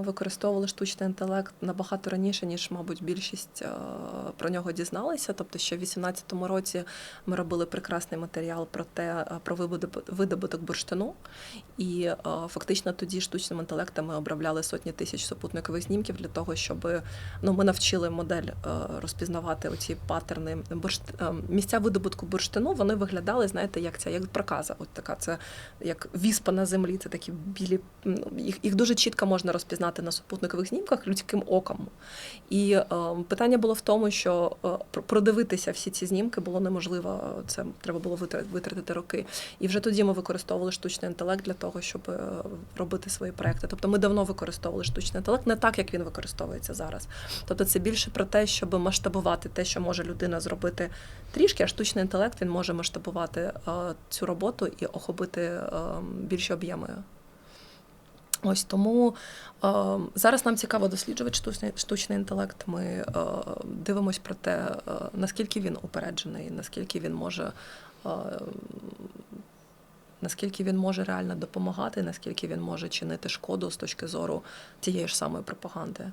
Ми використовували штучний інтелект набагато раніше, ніж, мабуть, більшість е, про нього дізналися. Тобто, ще в 2018 році ми робили прекрасний матеріал про те, е, про видобут- видобуток бурштину. І е, фактично тоді штучним інтелектом ми обробляли сотні тисяч супутникових знімків для того, щоб ну, ми навчили модель розпізнавати оці паттерни місця видобутку бурштину. Вони виглядали, знаєте, як ця як проказа. От така це як віспа на землі. Це такі білі ну, їх, їх дуже чітко можна розпізнати на супутникових знімках людським оком. І е, питання було в тому, що е, продивитися всі ці знімки було неможливо. Це треба було витратити роки. І вже тоді ми використовували штучний інтелект для того, щоб е, робити свої проекти. Тобто ми давно використовували штучний інтелект, не так, як він використовується зараз. Тобто це більше про те, щоб масштабувати те, що може людина зробити трішки, а штучний інтелект він може масштабувати е, цю роботу і охопити е, більші об'єми. Ось тому е, зараз нам цікаво досліджувати штучний, штучний інтелект. Ми е, дивимось про те, е, наскільки він упереджений, наскільки він може. Е, Наскільки він може реально допомагати, наскільки він може чинити шкоду з точки зору тієї ж самої пропаганди.